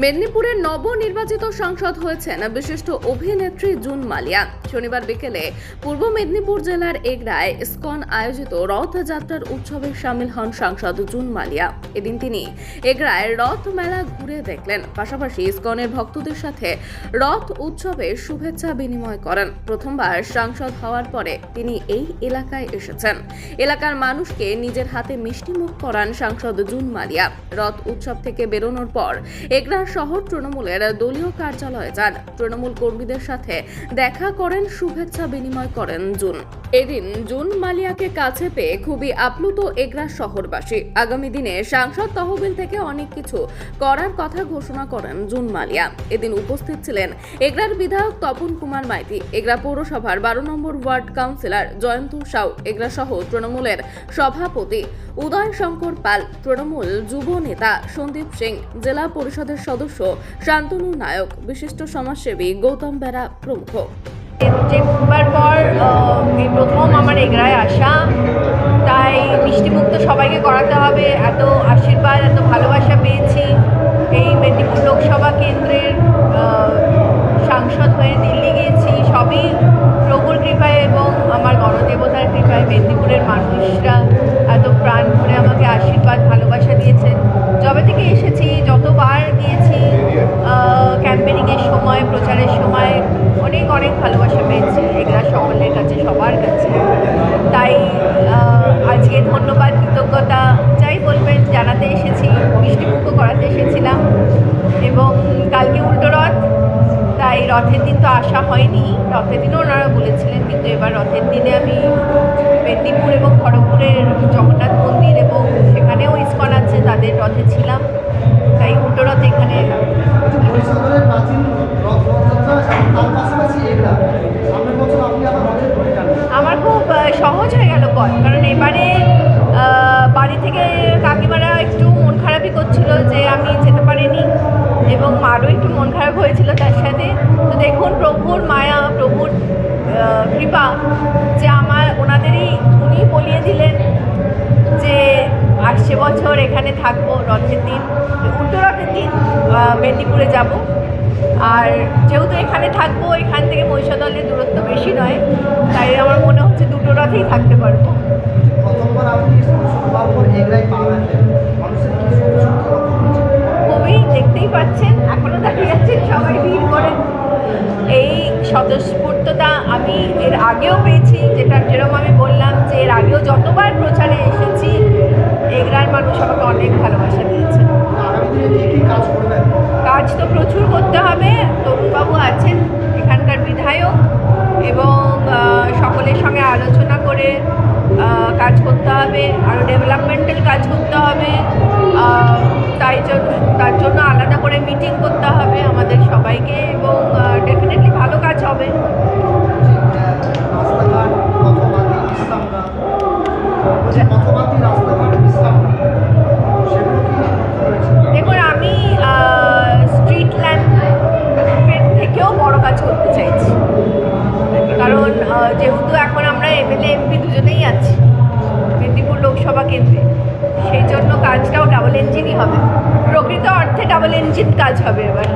মেদিনীপুরের নবনির্বাচিত সাংসদ হয়েছেন বিশিষ্ট অভিনেত্রী জুন মালিয়া। শনিবার বিকেলে পূর্ব মেদিনীপুর জেলার এগরায় ইসকন আয়োজিত রথযাত্রার উৎসবে সামিল হন সাংসদ জুন মালিয়া। এদিন তিনি এগরায় রথ মেলা ঘুরে দেখলেন। পাশাপাশি ইসকনের ভক্তদের সাথে রথ উৎসবে শুভেচ্ছা বিনিময় করেন। প্রথমবার সাংসদ হওয়ার পরে তিনি এই এলাকায় এসেছেন। এলাকার মানুষকে নিজের হাতে মিষ্টিমুখ করান সাংসদ জুন মালিয়া। রথ উৎসব থেকে বেরোনোর পর এগরা শহর তৃণমূলের দলীয় কার্যালয়ে যান। তৃণমূল কর্মীদের সাথে দেখা করেন, শুভেচ্ছা বিনিময় করেন জুন। এদিন জুন মালিয়াকে কাছে পেয়ে খুবই আপ্লুত এগরা শহরবাসী। আগামী দিনে সাংসদ তহবিল থেকে অনেক কিছু করার কথা ঘোষণা করেন জুন মালিয়া। এদিন উপস্থিত ছিলেন এগরার বিধায়ক তপন কুমার মাইতি, এগরা পৌরসভার বারো নম্বর ওয়ার্ড কাউন্সিলর জয়ন্ত সাউ, এগরা সহ তৃণমূলের সভাপতি উদয় শঙ্কর পাল, তৃণমূল যুব নেতা সন্দীপ সিং, জেলা পরিষদের সদস্য শান্তনু নায়ক, বিশিষ্ট সমাজসেবী গৌতম বেরা প্রমুখ। চেম্বার পর প্রথম আমার এগরায় আসা, তাই মিষ্টিমুক্ত সবাইকে করাতে হবে। এত আশীর্বাদ, এত ভালোবাসা পেয়েছি এই মেদিনীপুর লোকসভা কেন্দ্রের সাংসদ হয়ে দিল্লি গিয়েছি। সবই প্রভুর কৃপায় এবং আমার গণদেবতার কৃপায় মেদিনীপুরের মানুষরা এত প্রাণ ভরে আমাকে আশীর্বাদ, ভালোবাসা দিয়েছেন। যবে থেকে এসেছি সময়, প্রচারের সময় অনেক অনেক ভালোবাসা পেয়েছি। এগুলা সকলের কাছে, সবার কাছে। তাই আজকে ধন্যবাদ, কৃতজ্ঞতা যাই বলবেন, জানাতে এসেছি মিষ্টিমুখ করাতে এসেছিলাম এবং কালকে উল্টো রথ, তাই রথের দিন তো আসা হয়নি। রথের দিনও ওনারা বলেছিলেন, কিন্তু এবার রথের দিনে আমি মেদিনীপুর এবং খড়গপুরের হয়ে গেল পথ। কারণ এবারে বাড়ি থেকে কাকিমারা একটু মন খারাপই করছিল যে আমি যেতে পারিনি এবং মারও একটু মন খারাপ হয়েছিল তার সাথে। তো দেখুন প্রভুর মায়া, প্রভুর কৃপা যে আমার, ওনাদেরই উনি বলিয়ে দিলেন যে আসছে বছর এখানে থাকব, রথের দিন, উল্টো রথের দিন মেদিনীপুরে যাব। আর যেহেতু এখানে থাকব, এখান থেকে মহিষাদলের দূরত্ব বেশি নয়, তাই আমার মনে হচ্ছে রথেই থাকতে পারব। প্রথমবার আপনি সবার পর এগুলাই পা রাখলেন মানুষের কি সত্যি সত্যি রথ হচ্ছে খুবই দেখতেই পাচ্ছেন এখনও দাঁড়িয়ে যাচ্ছেন সবাই ভিড় করে এই স্বতঃস্ফূর্ততা আমি এর আগেও পেয়েছি যেটা যেরকম আমি বললাম যে এর আগেও যতবার প্রচারে এসেছি এগরার মানুষ আমাকে অনেক ভালোবাসা দিয়েছে। করে কাজ করতে হবে আরও ডেভেলপমেন্টাল কাজ করতে হবে তাই জন্য, তার জন্য আলাদা করে মিটিং করতে হবে আমাদের সবাইকে এবং ডেফিনেটলি ভালো কাজ হবে। দেখুন, আমি স্ট্রিট ল্যাম্পের থেকেও বড় কাজ করতে চাইছি। কারণ যেহেতু আছি মেদিনীপুর লোকসভা কেন্দ্রে। সেই জন্য কাজটাও ডাবল ইঞ্জিনই হবে। প্রকৃত অর্থে ডাবল ইঞ্জিন কাজ হবে এবার।